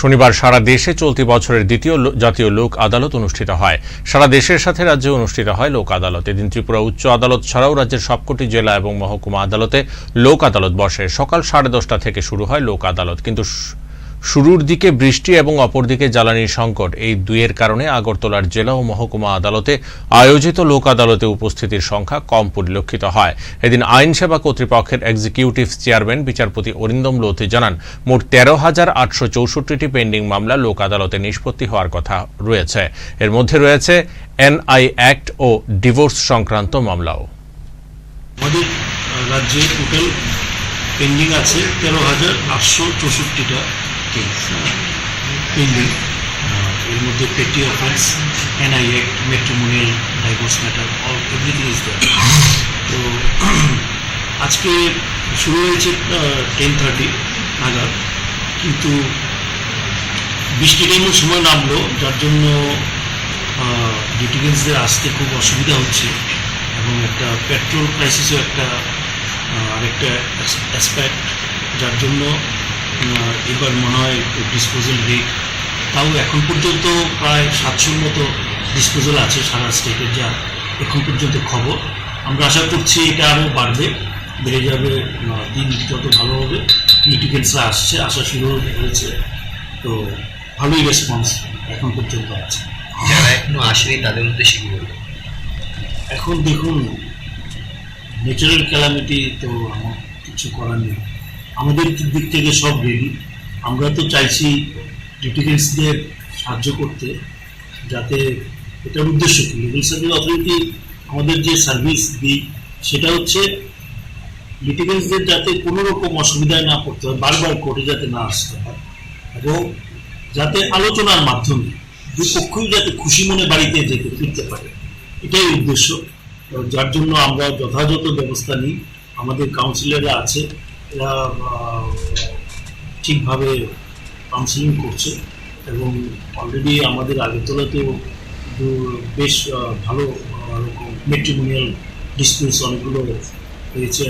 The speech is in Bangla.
শনিবার সারা দেশে চলতি বছরের দ্বিতীয় জাতীয় লোক আদালত অনুষ্ঠিত হয়। সারা দেশের সাথে রাজ্যে অনুষ্ঠিত হয় লোক আদালত। এদিন ত্রিপুরা উচ্চ আদালত ছাড়াও রাজ্যের সবকটি জেলা এবং মহকুমা আদালতে লোক আদালত বসে। সকাল সাড়ে দশটা থেকে শুরু হয় লোক আদালত। কিন্তু শুরুর দিকে বৃষ্টি এবং অপরদিকে জ্বালানির সংকট। এই দুইয়ের কারণে আগরতলার জেলা ও মহকুমা আদালতে আয়োজিত লোক আদালতে উপস্থিতির সংখ্যা কম পরিলক্ষিত হয়। এদিন আইন সেবা কর্তৃপক্ষের এক্সিকিউটিভ চেয়ারম্যান বিচারপতি অরিন্দম লোধি জানান, মোট তেরো হাজার আটশো চৌষট্টিটি পেন্ডিং মামলা লোক আদালতে নিষ্পত্তি হওয়ার কথা রয়েছে। এর মধ্যে রয়েছে এনআই অ্যাক্ট ও ডিভোর্স সংক্রান্ত মামলাও। রাজ্যে টোটাল পেন্ডিং আছে তেরো হাজার আটশো চৌষট্টিটা। পেন্ডিং এর মধ্যে petty offence NI act matrimonial divorce matter all everything is there তো আজকে শুরু হয়েছে টেন থার্টি নাগাদ। কিন্তু বৃষ্টিটা এমন সময় নামলো, যার জন্য ডিটিগেন্সদের আসতে খুব অসুবিধা হচ্ছে। এবং একটা পেট্রোল ক্রাইসিসও একটা আরেকটা অ্যাসপেক্ট যার জন্য এবার মনে হয় ডিসপোজাল রেট তাও এখন পর্যন্ত প্রায় সাতশোর মতো ডিসপোজাল আছে সারা স্টেটের যা এখন পর্যন্ত খবর। আমরা আশা করছি এটা আরও বাড়বে বেড়ে যাবে দিন যত ভালো হবে লিটিগেন্সরা আসছে আসা শুরু হয়েছে। তো ভালোই রেসপন্স এখন পর্যন্ত আছে। যারা এখনও আসেনি তাদের উদ্দেশ্যে কি বলব এখন দেখুন ন্যাচারাল ক্যালামিটি তো আমার কিছু করার নেই। আমাদের দিক থেকে সব রেডি আমরা তো চাইছি লিটিগেন্সদের সাহায্য করতে, যাতে এটার উদ্দেশ্য কি? লিগাল সার্ভিস অথরিটি আমাদের যে সার্ভিস দিই, সেটা হচ্ছে লিটিগেন্সদের যাতে কোনো রকম অসুবিধায় না পড়তে হয়, বারবার কোর্টে যাতে না আসতে হয়, এবং যাতে আলোচনার মাধ্যমে দুই পক্ষই যাতে খুশি মনে বাড়িতে যেতে, ফিরতে পারে। এটাই উদ্দেশ্য। যার জন্য আমরা যথাযথ ব্যবস্থা নিই। আমাদের কাউন্সিলররা আছে। এরা ঠিকভাবে কাউন্সিলিং করছে এবং অলরেডি আমাদের আগরতলাতেও বেশ ভালো মেট্রিমোনিয়াল ডিসপিউটস অনেকগুলো হয়েছে।